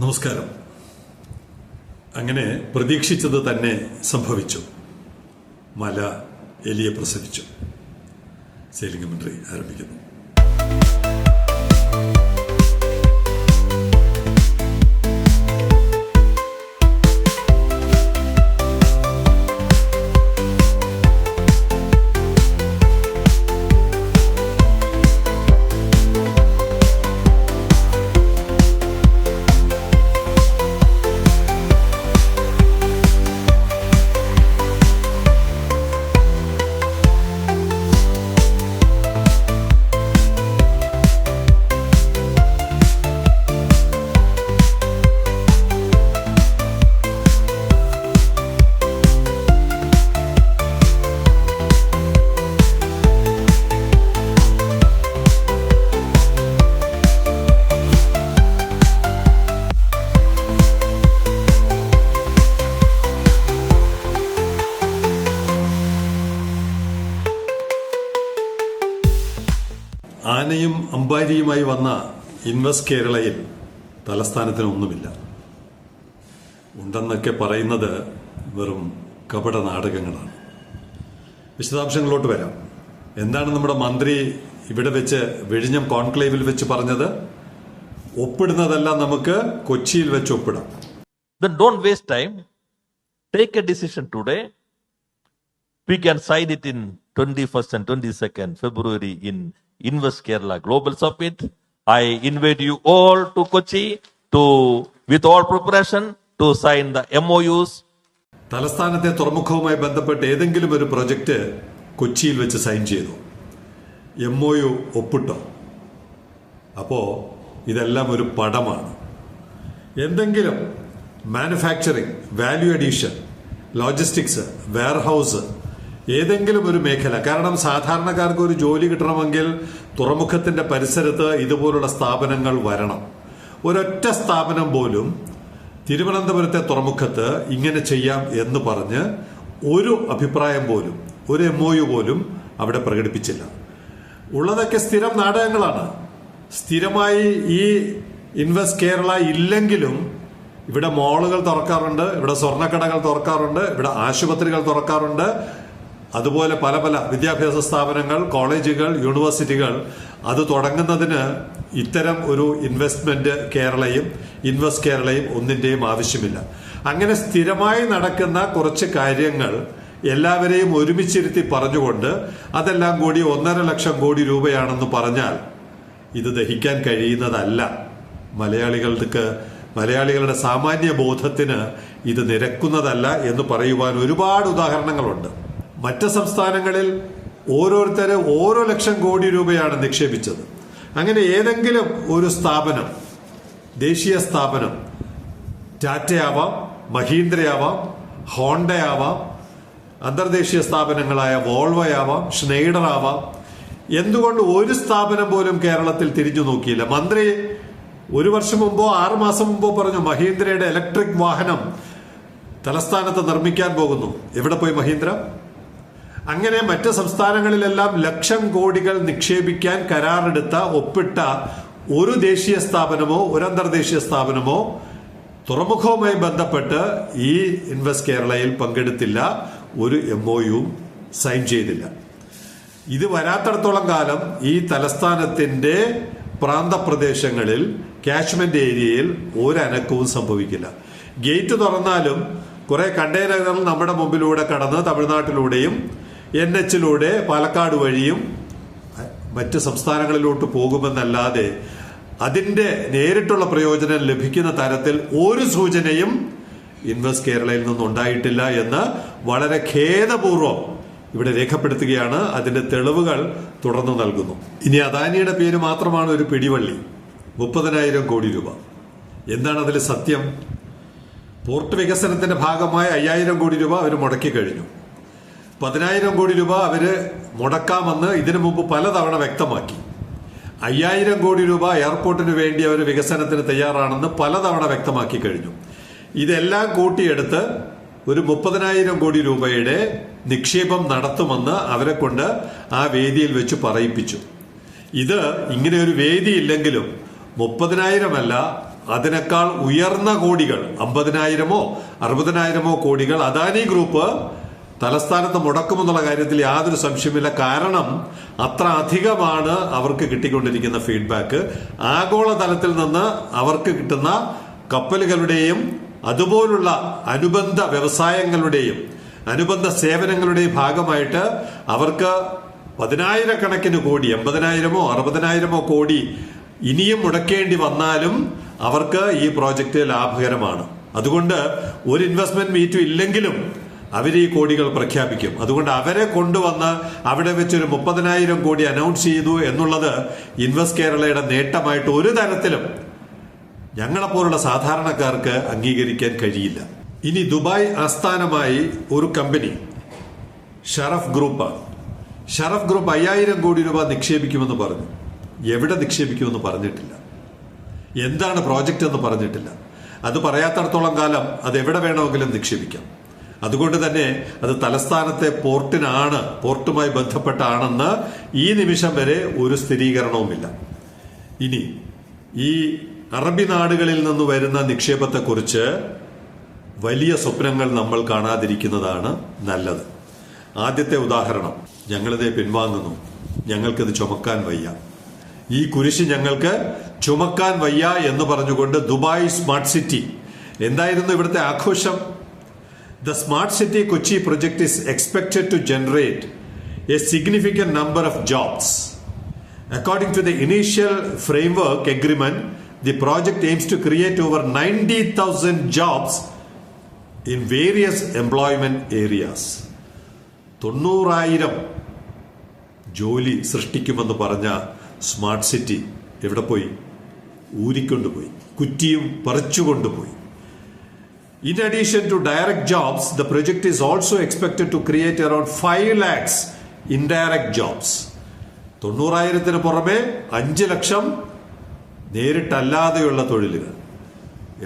നമസ്കാരം. അങ്ങനെ പ്രതീക്ഷിച്ചത് തന്നെ സംഭവിച്ചു. മല എലിയെ പ്രസവിച്ചു. സെയിലിംഗ് മന്ത്രി ആരംഭിക്കുന്നു. ആനയും അമ്പാരിയുമായി വന്ന ഇൻവെസ്റ്റ് കേരളയിൽ തലസ്ഥാനത്തിനൊന്നുമില്ല. ഉണ്ടെന്നൊക്കെ പറയുന്നത് വെറും കപട നാടകങ്ങളാണ്. വിശദാംശങ്ങളിലോട്ട് വരാം. എന്താണ് നമ്മുടെ മന്ത്രി ഇവിടെ വെച്ച് വെഴിഞ്ഞം കോൺക്ലേവിൽ വെച്ച് പറഞ്ഞത്? ഒപ്പിടുന്നതെല്ലാം നമുക്ക് കൊച്ചിയിൽ വെച്ച് ഒപ്പിടാം. Then don't waste time. Take a decision today. We can sign it in 21st and 22nd February in Invest Kerala Global Summit. I invite you all to Kochi to, with all preparation, to sign the MOUs. തലസ്ഥാനത്തെ തുറമുഖവുമായി ബന്ധപ്പെട്ട് ഏതെങ്കിലും ഒരു project കൊച്ചിയിൽ വെച്ച് sign ചെയ്തു M O U ഒപ്പിട്ടോ അപ്പോൾ ഇതെല്ലാം ഒരു പടമാണ് എന്തെങ്കിലും manufacturing value addition logistics warehouse ഏതെങ്കിലും ഒരു മേഖല കാരണം സാധാരണക്കാർക്ക് ഒരു ജോലി കിട്ടണമെങ്കിൽ തുറമുഖത്തിന്റെ പരിസരത്ത് ഇതുപോലുള്ള സ്ഥാപനങ്ങൾ വരണം. ഒരൊറ്റ സ്ഥാപനം പോലും തിരുവനന്തപുരത്തെ തുറമുഖത്ത് ഇങ്ങനെ ചെയ്യാം എന്ന് പറഞ്ഞ് ഒരു അഭിപ്രായം പോലും ഒരു എം ഒ യു പോലും അവിടെ പ്രകടിപ്പിച്ചില്ല. ഉള്ളതൊക്കെ സ്ഥിരം നാടകങ്ങളാണ്. സ്ഥിരമായി ഈ ഇൻവെസ്റ്റ് കേരള ഇല്ലെങ്കിലും ഇവിടെ മോളുകൾ തുറക്കാറുണ്ട് ഇവിടെ സ്വർണക്കടകൾ തുറക്കാറുണ്ട് ഇവിടെ ആശുപത്രികൾ തുറക്കാറുണ്ട് അതുപോലെ പല പല വിദ്യാഭ്യാസ സ്ഥാപനങ്ങൾ കോളേജുകൾ യൂണിവേഴ്സിറ്റികൾ. അത് തുടങ്ങുന്നതിന് ഇത്തരം ഒരു ഇൻവെസ്റ്റ്മെന്റ് കേരളയും ഇൻവെസ്റ്റ് കേരളയും ഒന്നിന്റെയും ആവശ്യമില്ല. അങ്ങനെ സ്ഥിരമായി നടക്കുന്ന കുറച്ച് കാര്യങ്ങൾ എല്ലാവരെയും ഒരുമിച്ചിരുത്തി പറഞ്ഞുകൊണ്ട് അതെല്ലാം കൂടി ഒന്നര ലക്ഷം കോടി രൂപയാണെന്ന് പറഞ്ഞാൽ ഇത് ദഹിക്കാൻ കഴിയുന്നതല്ല. മലയാളികൾക്ക് മലയാളികളുടെ സാമാന്യ ബോധത്തിന് ഇത് നിരക്കുന്നതല്ല എന്ന് പറയുവാൻ ഒരുപാട് ഉദാഹരണങ്ങളുണ്ട്. മറ്റ് സംസ്ഥാനങ്ങളിൽ ഓരോരുത്തരെ ഓരോ ലക്ഷം കോടി രൂപയാണ് നിക്ഷേപിച്ചത്. അങ്ങനെ ഏതെങ്കിലും ഒരു സ്ഥാപനം ദേശീയ സ്ഥാപനം ടാറ്റയാവാം മഹീന്ദ്രയാവാം ഹോണ്ടയാവാം അന്തർദേശീയ സ്ഥാപനങ്ങളായ വോൾവയാവാം ഷ്നെയ്ഡർ ആവാം എന്തുകൊണ്ട് ഒരു സ്ഥാപനം പോലും കേരളത്തിൽ തിരിഞ്ഞു നോക്കിയില്ല? മന്ത്രി ഒരു വർഷം മുമ്പോ ആറ് മാസം മുമ്പോ പറഞ്ഞു മഹീന്ദ്രയുടെ ഇലക്ട്രിക് വാഹനം തലസ്ഥാനത്ത് നിർമ്മിക്കാൻ പോകുന്നു. എവിടെ പോയി മഹീന്ദ്ര? അങ്ങനെ മറ്റ് സംസ്ഥാനങ്ങളിലെല്ലാം ലക്ഷം കോടികൾ നിക്ഷേപിക്കാൻ കരാറെടുത്ത ഒപ്പിട്ട ഒരു ദേശീയ സ്ഥാപനമോ ഒരു അന്തർദേശീയ സ്ഥാപനമോ തുറമുഖവുമായി ബന്ധപ്പെട്ട് ഈ ഇൻവെസ്റ്റ് കേരളയിൽ പങ്കെടുത്തില്ല ഒരു എം ഒ യും സൈൻ ചെയ്തില്ല. ഇത് വരാത്തടത്തോളം കാലം ഈ തലസ്ഥാനത്തിന്റെ പ്രാന്തപ്രദേശങ്ങളിൽ കാച്ച്മെന്റ് ഏരിയയിൽ ഒരനക്കവും സംഭവിക്കില്ല. ഗേറ്റ് തുറന്നാലും കുറെ കണ്ടെയ്നറുകൾ നമ്മുടെ മുമ്പിലൂടെ കടന്ന് തമിഴ്നാട്ടിലൂടെയും എൻ എച്ചിലൂടെ പാലക്കാട് വഴിയും മറ്റ് സംസ്ഥാനങ്ങളിലോട്ട് പോകുമെന്നല്ലാതെ അതിന്റെ നേരിട്ടുള്ള പ്രയോജനം ലഭിക്കുന്ന തരത്തിൽ ഒരു സൂചനയും ഇൻവെസ്റ്റ് കേരളയിൽ നിന്നുണ്ടായിട്ടില്ല എന്ന് വളരെ ഖേദപൂർവം ഇവിടെ രേഖപ്പെടുത്തുകയാണ്. അതിന്റെ തെളിവുകൾ തുടർന്ന് നൽകുന്നു. ഇനി അദാനിയുടെ പേര് മാത്രമാണ് ഒരു പിടിവള്ളി. മുപ്പതിനായിരം കോടി രൂപ. എന്താണ് അതിൽ സത്യം? പോർട്ട് വികസനത്തിന്റെ ഭാഗമായ അയ്യായിരം കോടി രൂപ അവർ മുടക്കി കഴിഞ്ഞു. പതിനായിരം കോടി രൂപ അവർ മുടക്കാമെന്ന് ഇതിനു മുമ്പ് പലതവണ വ്യക്തമാക്കി. അയ്യായിരം കോടി രൂപ എയർപോർട്ടിന് വേണ്ടി അവർ വികസനത്തിന് തയ്യാറാണെന്ന് പലതവണ വ്യക്തമാക്കി കഴിഞ്ഞു. ഇതെല്ലാം കൂട്ടിയെടുത്ത് ഒരു മുപ്പതിനായിരം കോടി രൂപയുടെ നിക്ഷേപം നടത്തുമെന്ന് അവരെ കൊണ്ട് ആ വേദിയിൽ വെച്ച് പറയിപ്പിച്ചു. ഇത് ഇങ്ങനെ ഒരു വേദി ഇല്ലെങ്കിലും മുപ്പതിനായിരമല്ല അതിനേക്കാൾ ഉയർന്ന കോടികൾ അമ്പതിനായിരമോ അറുപതിനായിരമോ കോടികൾ അദാനി ഗ്രൂപ്പ് തലസ്ഥാനത്ത് മുടക്കുമെന്നുള്ള കാര്യത്തിൽ യാതൊരു സംശയമില്ല കാരണം അത്ര അധികമാണ് അവർക്ക് കിട്ടിക്കൊണ്ടിരിക്കുന്ന ഫീഡ്ബാക്ക് ആഗോളതലത്തിൽ നിന്ന് അവർക്ക് കിട്ടുന്ന കപ്പലുകളുടെയും അതുപോലുള്ള അനുബന്ധ വ്യവസായങ്ങളുടെയും അനുബന്ധ സേവനങ്ങളുടെയും ഭാഗമായിട്ട് അവർക്ക് പതിനായിരക്കണക്കിന് കോടി എൺപതിനായിരമോ അറുപതിനായിരമോ കോടി ഇനിയും മുടക്കേണ്ടി വന്നാലും അവർക്ക് ഈ പ്രോജക്റ്റ് ലാഭകരമാണ്. അതുകൊണ്ട് ഒരു ഇൻവെസ്റ്റ്മെന്റ് മീറ്റും ഇല്ലെങ്കിലും അവർ ഈ കോടികൾ പ്രഖ്യാപിക്കും. അതുകൊണ്ട് അവരെ കൊണ്ടുവന്ന് അവിടെ വെച്ചൊരു മുപ്പതിനായിരം കോടി അനൗൺസ് ചെയ്തു എന്നുള്ളത് ഇൻവെസ്റ്റ് കേരളയുടെ നേട്ടമായിട്ട് ഒരു തരത്തിലും ഞങ്ങളെപ്പോലുള്ള സാധാരണക്കാർക്ക് അംഗീകരിക്കാൻ കഴിയില്ല. ഇനി ദുബായ് ആസ്ഥാനമായി ഒരു company Sharaf group. Sharaf group അയ്യായിരം കോടി രൂപ നിക്ഷേപിക്കുമെന്ന് പറഞ്ഞു. എവിടെ നിക്ഷേപിക്കുമെന്ന് പറഞ്ഞിട്ടില്ല. എന്താണ് പ്രോജക്റ്റ് എന്ന് പറഞ്ഞിട്ടില്ല. അത് പറയാത്തടത്തോളം കാലം അത് എവിടെ വേണമെങ്കിലും നിക്ഷേപിക്കാം. അതുകൊണ്ട് തന്നെ അത് തലസ്ഥാനത്തെ പോർട്ടിനാണ് പോർട്ടുമായി ബന്ധപ്പെട്ടാണെന്ന് ഈ നിമിഷം വരെ ഒരു സ്ഥിരീകരണവുമില്ല. ഇനി ഈ അറബി നാടുകളിൽ നിന്ന് വരുന്ന നിക്ഷേപത്തെക്കുറിച്ച് വലിയ സ്വപ്നങ്ങൾ നമ്മൾ കാണാതിരിക്കുന്നതാണ് നല്ലത്. ആദ്യത്തെ ഉദാഹരണം ഞങ്ങളിത് പിൻവാങ്ങുന്നു. ഞങ്ങൾക്കിത് ചുമക്കാൻ വയ്യ. ഈ കുരിശ് ഞങ്ങൾക്ക് ചുമക്കാൻ വയ്യ എന്ന് പറഞ്ഞുകൊണ്ട് ദുബായ് സ്മാർട്ട് സിറ്റി. എന്തായിരുന്നു ഇവിടുത്തെ ആഘോഷം? The smart city Kochi project is expected to generate a significant number of jobs According to the initial framework agreement, the project aims to create over 90,000 jobs in various employment areas. തൊണ്ണൂറായിരം ജോലി സൃഷ്ടിക്കുമെന്ന് പറഞ്ഞ smart city എവിടെ പോയി? ഊരിക്കൊണ്ടുപോയി. കുറ്റിയും പറിച്ചുകൊണ്ടുപോയി. In addition to direct jobs, the project is also expected to create around 5 lakhs indirect jobs. തൊണ്ണൂറായിരത്തിന് പുറമെ അഞ്ച് ലക്ഷം നേരിട്ടല്ലാതെയുള്ള തൊഴിലുകൾ.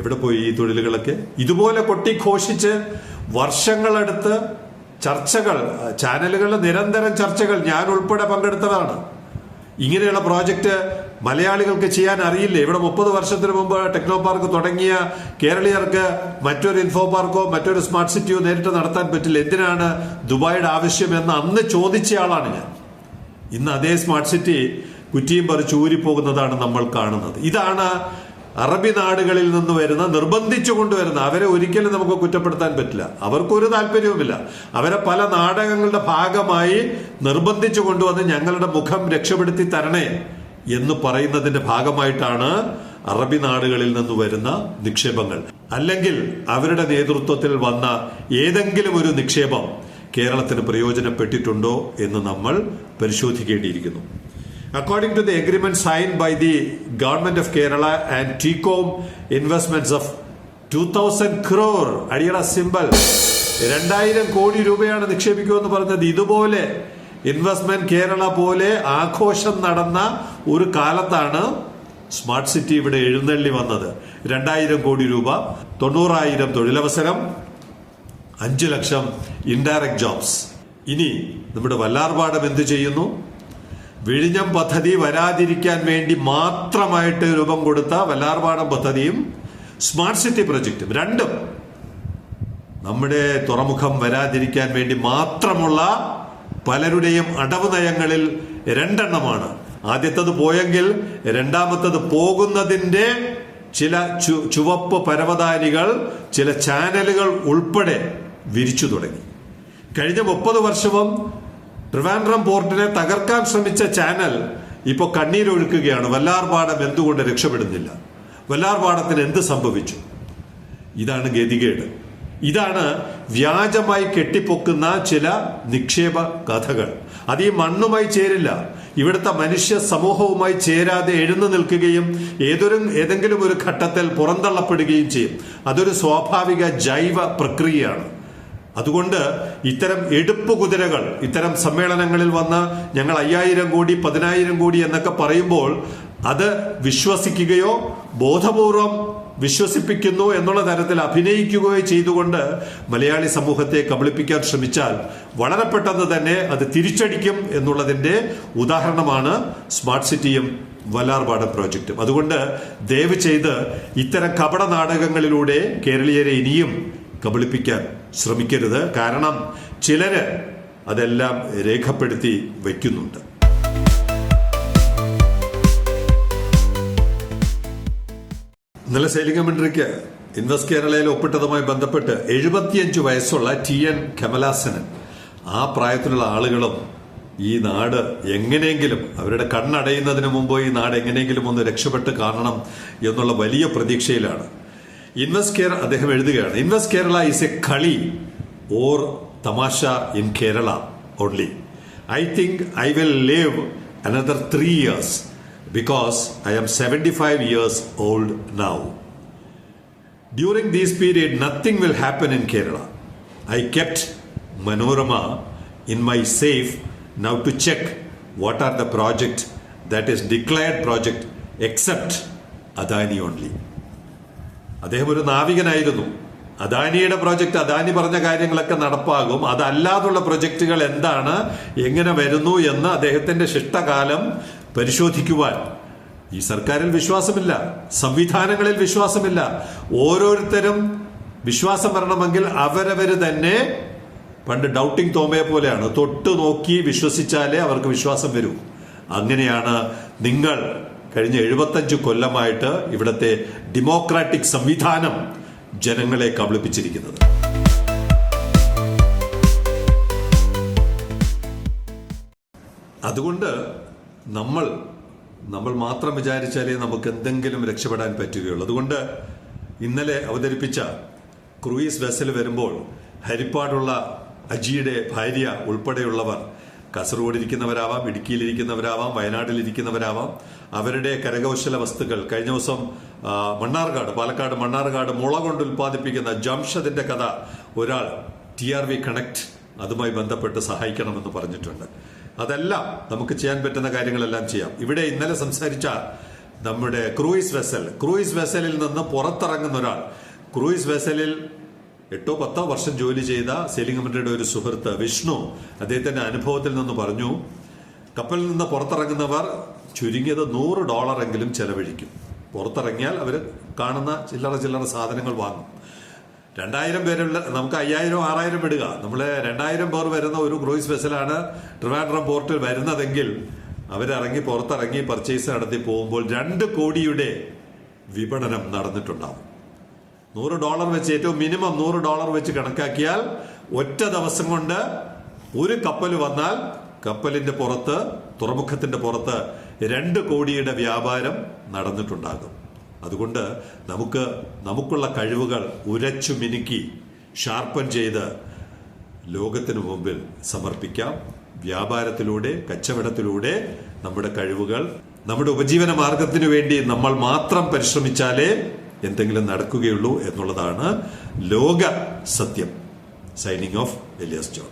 എവിടെ പോയി ഈ തൊഴിലുകളൊക്കെ? ഇതുപോലെ കൊട്ടിഘോഷിച്ച് വർഷങ്ങളെടുത്ത് ചർച്ചകൾ ചാനലുകളിൽ നിരന്തരം ചർച്ചകൾ ഞാൻ ഉൾപ്പെടെ പങ്കെടുത്തതാണ്. ഇങ്ങനെയുള്ള പ്രോജക്റ്റ് മലയാളികൾക്ക് ചെയ്യാൻ അറിയില്ല? ഇവിടെ മുപ്പത് വർഷത്തിന് മുമ്പ് ടെക്നോ പാർക്ക് തുടങ്ങിയ കേരളീയർക്ക് മറ്റൊരു ഇൻഫോ പാർക്കോ മറ്റൊരു സ്മാർട്ട് സിറ്റിയോ നേരിട്ട് നടത്താൻ പറ്റില്ല. എന്തിനാണ് ദുബായിയുടെ ആവശ്യം എന്ന് അന്ന് ചോദിച്ച ആളാണ് ഞാൻ. ഇന്ന് അതേ സ്മാർട്ട് സിറ്റി കുറ്റിയും പറിച്ച് ഊരിപ്പോകുന്നതാണ് നമ്മൾ കാണുന്നത്. ഇതാണ് അറബി നാടുകളിൽ നിന്ന് വരുന്ന നിർബന്ധിച്ചു കൊണ്ടുവരുന്ന അവരെ ഒരിക്കലും നമുക്ക് കുറ്റപ്പെടുത്താൻ പറ്റില്ല. അവർക്കൊരു താല്പര്യവുമില്ല. അവരെ പല നാടകങ്ങളുടെ ഭാഗമായി നിർബന്ധിച്ചു കൊണ്ടുവന്ന് ഞങ്ങളുടെ മുഖം രക്ഷപ്പെടുത്തി തരണേ. എന്ന് പറയുന്നതിന്റെ ഭാഗമായിട്ടാണ് അറബി നാടുകളിൽ നിന്ന് വരുന്ന നിക്ഷേപങ്ങൾ. അല്ലെങ്കിൽ അവരുടെ നേതൃത്വത്തിൽ വന്ന ഏതെങ്കിലും ഒരു നിക്ഷേപം കേരളത്തിന് പ്രയോജനപ്പെട്ടിട്ടുണ്ടോ എന്ന് നമ്മൾ പരിശോധിക്കേണ്ടിയിരിക്കുന്നു. According to the agreement sign by the government of Kerala and TECOM investments of two thousand crore അടിയറ സിമ്പൽ രണ്ടായിരം കോടി രൂപയാണ് നിക്ഷേപിക്കുമെന്ന് പറഞ്ഞത്. ഇതുപോലെ ഇൻവെസ്റ്റ്മെന്റ് കേരള പോലെ ആഘോഷം നടന്ന ഒരു കാലത്താണ് സ്മാർട്ട് സിറ്റി ഇവിടെ എഴുന്നള്ളി വന്നത്. രണ്ടായിരം കോടി രൂപ തൊണ്ണൂറായിരം തൊഴിലവസരം അഞ്ചു ലക്ഷം ഇൻഡയറക്ട് ജോബ്സ് ഇനി നമ്മുടെ വല്ലാർപാടം എന്ത് ചെയ്യുന്നു? വിഴിഞ്ഞം പദ്ധതി വരാതിരിക്കാൻ വേണ്ടി മാത്രമായിട്ട് രൂപം കൊടുത്ത വല്ലാർപാടം പദ്ധതിയും സ്മാർട്ട് സിറ്റി പ്രൊജക്റ്റും രണ്ടും. നമ്മുടെ തുറമുഖം വരാതിരിക്കാൻ വേണ്ടി മാത്രമുള്ള പലരുടെയും അടവ് നയങ്ങളിൽ രണ്ടെണ്ണമാണ്. ആദ്യത്തത് പോയെങ്കിൽ രണ്ടാമത്തത് പോകുന്നതിന്റെ ചില ചു- ചുവപ്പ് പരവതാനികൾ ചില ചാനലുകൾ ഉൾപ്പെടെ വിരിച്ചു തുടങ്ങി. കഴിഞ്ഞ മുപ്പത് വർഷവും ട്രിവാൻഡ്രം പോർട്ടിനെ തകർക്കാൻ ശ്രമിച്ച ചാനൽ ഇപ്പോൾ കണ്ണീരൊഴുക്കുകയാണ് വല്ലാർപാടം എന്തുകൊണ്ട് രക്ഷപ്പെടുന്നില്ല? വല്ലാർപാടത്തിന് എന്ത് സംഭവിച്ചു? ഇതാണ് ഗതികേട്. ഇതാണ് വ്യാജമായി കെട്ടിപ്പൊക്കുന്ന ചില നിക്ഷേപ കഥകൾ. അത് ഈ മണ്ണുമായി ചേരില്ല. ഇവിടുത്തെ മനുഷ്യ സമൂഹവുമായി ചേരാതെ എഴുന്നു നിൽക്കുകയും ഏതൊരു ഏതെങ്കിലും ഒരു ഘട്ടത്തിൽ പുറന്തള്ളപ്പെടുകയും ചെയ്യും. അതൊരു സ്വാഭാവിക ജൈവ പ്രക്രിയയാണ്. അതുകൊണ്ട് ഇത്തരം എടുപ്പ് കുതിരകൾ ഇത്തരം സമ്മേളനങ്ങളിൽ വന്ന് ഞങ്ങൾ അയ്യായിരം കോടി പതിനായിരം കോടി എന്നൊക്കെ പറയുമ്പോൾ അത് വിശ്വസിക്കുകയോ ബോധപൂർവം വിശ്വസിപ്പിക്കുന്നു എന്നുള്ള തരത്തിൽ അഭിനയിക്കുകയോ ചെയ്തുകൊണ്ട് മലയാളി സമൂഹത്തെ കബളിപ്പിക്കാൻ ശ്രമിച്ചാൽ വളരെ പെട്ടെന്ന് തന്നെ അത് തിരിച്ചടിക്കും എന്നുള്ളതിന്റെ ഉദാഹരണമാണ് സ്മാർട്ട് സിറ്റിയും വല്ലാർപാടം പ്രോജക്റ്റും. അതുകൊണ്ട് ദയവ് ചെയ്ത് ഇത്തരം കപട നാടകങ്ങളിലൂടെ കേരളീയരെ ഇനിയും കബളിപ്പിക്കാൻ ശ്രമിക്കരുത്. കാരണം ചിലര് അതെല്ലാം രേഖപ്പെടുത്തി വയ്ക്കുന്നുണ്ട്. ഇന്നലെ സൈലിംഗ മന്ത്രിക്ക് ഇൻവെസ്റ്റ് കേരളയിൽ ഒപ്പിട്ടതുമായി ബന്ധപ്പെട്ട് എഴുപത്തിയഞ്ച് വയസ്സുള്ള ടി എൻ കമലാസനൻ ആ പ്രായത്തിലുള്ള ആളുകളും ഈ നാട് എങ്ങനെയെങ്കിലും അവരുടെ കണ്ണടയുന്നതിന് മുമ്പ് ഈ നാട് എങ്ങനെയെങ്കിലും ഒന്ന് രക്ഷപ്പെട്ട് കാണണം എന്നുള്ള വലിയ പ്രതീക്ഷയിലാണ്. ഇൻവെസ്റ്റ് കേരള അദ്ദേഹം എഴുതുകയാണ് ഇൻവെസ്റ്റ് കേരള ഈസ് എ കളി ഓർ തമാശ in Kerala only I think I will live another three years because I am 75 years old now. During this period, nothing will happen in Kerala. I kept Manorama in my safe now to check what are the project that is declared project except Adani only. അദ്ദേഹം ഒരു നാവികനായിരുന്നു അദാനിയുടെ project Adani പറഞ്ഞ കാര്യങ്ങളൊക്കെ നടപ്പാകും അതല്ലാതുള്ള പ്രൊജക്റ്റുകൾ എന്താണ് എങ്ങനെ വരുന്നു എന്ന് അദ്ദേഹത്തിന്റെ ശിഷ്ടകാലം പരിശോധിക്കുവാൻ. ഈ സർക്കാരിൽ വിശ്വാസമില്ല സംവിധാനങ്ങളിൽ വിശ്വാസമില്ല. ഓരോരുത്തരും വിശ്വാസം വരണമെങ്കിൽ അവരവര് തന്നെ പണ്ട് ഡൗട്ടിംഗ് തോമയെ പോലെയാണ്. തൊട്ട് നോക്കി വിശ്വസിച്ചാലേ അവർക്ക് വിശ്വാസം വരൂ. അങ്ങനെയാണ് നിങ്ങൾ കഴിഞ്ഞ എഴുപത്തഞ്ച് കൊല്ലമായിട്ട് ഇവിടുത്തെ ഡെമോക്രാറ്റിക് സംവിധാനം ജനങ്ങളെ കബളിപ്പിച്ചിരിക്കുന്നത്. അതുകൊണ്ട് നമ്മൾ നമ്മൾ മാത്രം വിചാരിച്ചാലേ നമുക്ക് എന്തെങ്കിലും രക്ഷപ്പെടാൻ പറ്റുകയുള്ളൂ. അതുകൊണ്ട് ഇന്നലെ അവതരിപ്പിച്ച ക്രൂയിസ് വെസൽ വരുമ്പോൾ ഹരിപ്പാടുള്ള അജിയുടെ ഭാര്യ ഉൾപ്പെടെയുള്ളവർ കാസർഗോഡിരിക്കുന്നവരാവാം ഇടുക്കിയിലിരിക്കുന്നവരാവാം വയനാട്ടിലിരിക്കുന്നവരാവാം അവരുടെ കരകൗശല വസ്തുക്കൾ കഴിഞ്ഞ ദിവസം മണ്ണാർക്കാട് പാലക്കാട് മണ്ണാർക്കാട് മുള കൊണ്ട് ഉൽപ്പാദിപ്പിക്കുന്ന ജംഷദിന്റെ കഥ ഒരാൾ ടി ആർ വി കണക്ട് അതുമായി ബന്ധപ്പെട്ട് സഹായിക്കണമെന്ന് പറഞ്ഞിട്ടുണ്ട്. അതെല്ലാം നമുക്ക് ചെയ്യാൻ പറ്റുന്ന കാര്യങ്ങളെല്ലാം ചെയ്യാം. ഇവിടെ ഇന്നലെ സംസാരിച്ച നമ്മുടെ ക്രൂയിസ് വെസൽ. ക്രൂയിസ് വെസലിൽ നിന്ന് പുറത്തിറങ്ങുന്ന ഒരാൾ. ക്രൂയിസ് വെസലിൽ എട്ടോ പത്തോ വർഷം ജോലി ചെയ്ത സെലിംഗമന്ത്രിയുടെ ഒരു സുഹൃത്ത് വിഷ്ണു അദ്ദേഹത്തിന്റെ അനുഭവത്തിൽ നിന്ന് പറഞ്ഞു കപ്പലിൽ നിന്ന് പുറത്തിറങ്ങുന്നവർ ചുരുങ്ങിയത് നൂറ് ഡോളറെങ്കിലും ചെലവഴിക്കും. പുറത്തിറങ്ങിയാൽ അവർ കാണുന്ന ചില്ലറ ചില്ലറ സാധനങ്ങൾ വാങ്ങും. രണ്ടായിരം പേരുള്ള നമുക്ക് അയ്യായിരം ആറായിരം വിടുക. നമ്മൾ രണ്ടായിരം പേർ വരുന്ന ഒരു ക്രൂയിസ് വെസലാണ് ട്രിവാൻഡ്രം പോർട്ടിൽ വരുന്നതെങ്കിൽ അവരിറങ്ങി പുറത്തിറങ്ങി പർച്ചേസ് നടത്തി പോകുമ്പോൾ രണ്ട് കോടിയുടെ വിപണനം നടന്നിട്ടുണ്ടാവും. നൂറ് ഡോളർ വെച്ച് ഏറ്റവും മിനിമം നൂറ് ഡോളർ വെച്ച് കണക്കാക്കിയാൽ ഒറ്റ ദിവസം കൊണ്ട് ഒരു കപ്പൽ വന്നാൽ കപ്പലിന്റെ പുറത്ത് തുറമുഖത്തിന്റെ പുറത്ത് രണ്ട് കോടിയുടെ വ്യാപാരം നടന്നിട്ടുണ്ടാകും. അതുകൊണ്ട് നമുക്ക് നമുക്കുള്ള കഴിവുകൾ ഉരച്ചു മിനുക്കി ഷാർപ്പൻ ചെയ്ത് ലോകത്തിന് മുമ്പിൽ സമർപ്പിക്കാം. വ്യാപാരത്തിലൂടെ കച്ചവടത്തിലൂടെ നമ്മുടെ കഴിവുകൾ നമ്മുടെ ഉപജീവന മാർഗത്തിനു വേണ്ടി നമ്മൾ മാത്രം പരിശ്രമിച്ചാലേ എന്തെങ്കിലും നടക്കുകയുള്ളൂ എന്നുള്ളതാണ് ലോക സത്യം. Signing off Elias John